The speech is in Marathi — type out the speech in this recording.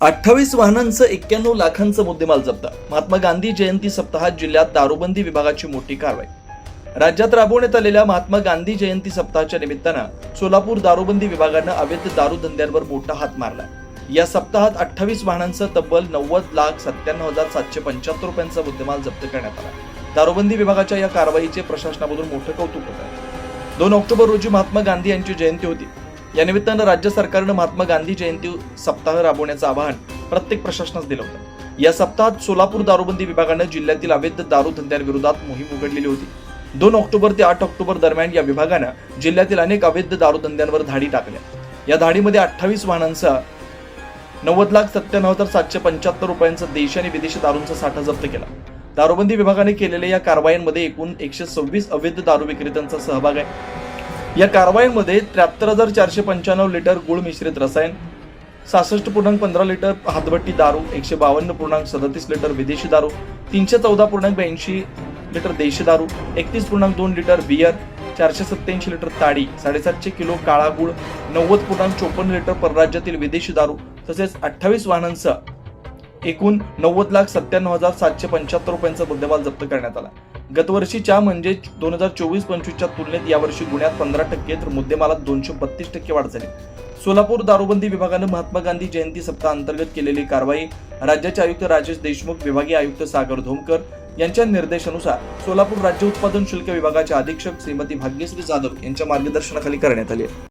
अठ्ठावीस वाहनांचं एक्क्याण्णव लाखांचं मुद्देमाल जप्त. महात्मा गांधी जयंती सप्ताहात जिल्ह्यात दारूबंदी विभागाची मोठी कारवाई. राज्यात राबवण्यात आलेल्या महात्मा गांधी जयंती सप्ताहाच्या निमित्तानं सोलापूर दारूबंदी विभागानं अवैध दारू धंद्यांवर मोठा हात मारला. या सप्ताहात अठ्ठावीस वाहनांचं तब्बल नव्वद लाख सत्त्याण्णव हजार सातशे पंच्याहत्तर रुपयांचा मुद्देमाल जप्त करण्यात आला. दारूबंदी विभागाच्या या कारवाईचे प्रशासनामधून मोठं कौतुक होत आहे. दोन ऑक्टोबर रोजी महात्मा गांधी यांची जयंती होती. या निमित्तानं राज्य सरकारनं महात्मा गांधी जयंती सप्ताह राबवण्याचं आवाहन प्रत्येक प्रशासनास दिलं होतं. या सप्ताहात सोलापूर दारूबंदी विभागानं जिल्ह्यातील अवैध दारू धंद्यांविरोधात मोहीम उघडलेली होती. दोन ऑक्टोबर ते आठ ऑक्टोबर दरम्यान या विभागानं जिल्ह्यातील अनेक अवैध दारू धंद्यांवर धाडी टाकल्या. या धाडीमध्ये अठ्ठावीस वाहनांसह नव्वद लाख सत्त्याण्णव हजार सातशे पंच्याहत्तर रुपयांचा देशी आणि विदेशी दारूंचा साठा जप्त केला. दारूबंदी विभागाने केलेल्या या कारवायांमध्ये एकूण एकशे सव्वीस अवैध दारू विक्रेत्यांचा सहभाग आहे. या कारवाईमध्ये त्र्याहत्तर हजार चारशे पंच्याण्णव लिटर गुळ मिश्रित रसायन सहासष्ट पूर्णांक पंधरा लिटर हातभट्टी दारू एकशे बावन्न पूर्णांक सदतीस लिटर विदेशी दारू तीनशे चौदा पूर्णांक ब्याऐंशी लिटर देशी दारू एकतीस पूर्णांक दोन लिटर बियर चारशे सत्याऐंशी लिटर ताडी साडेसातशे किलो काळा गुळ नव्वद पूर्णांक चोपन्न लिटर परराज्यातील विदेशी दारू तसेच अठ्ठावीस वाहनांसह एकूण नव्वद लाख सत्त्याण्णव हजार सातशे पंच्याहत्तर रुपयांचा मुद्देमाल जप्त करण्यात आला. गतवर्षीच्या म्हणजे दोन हजार चोवीस पंचवीसच्या तुलनेत यावर्षी गुन्ह्यात पंधरा टक्के तर मुद्देमालात दोनशे बत्तीस टक्के वाढ झाली. सोलापूर दारूबंदी विभागानं महात्मा गांधी जयंती सप्ताहांतर्गत केलेली कारवाई राज्याचे आयुक्त राजेश देशमुख विभागीय आयुक्त सागर धोमकर यांच्या निर्देशानुसार सोलापूर राज्य उत्पादन शुल्क विभागाच्या अधीक्षक श्रीमती भाग्यश्री जाधव यांच्या मार्गदर्शनाखाली करण्यात आली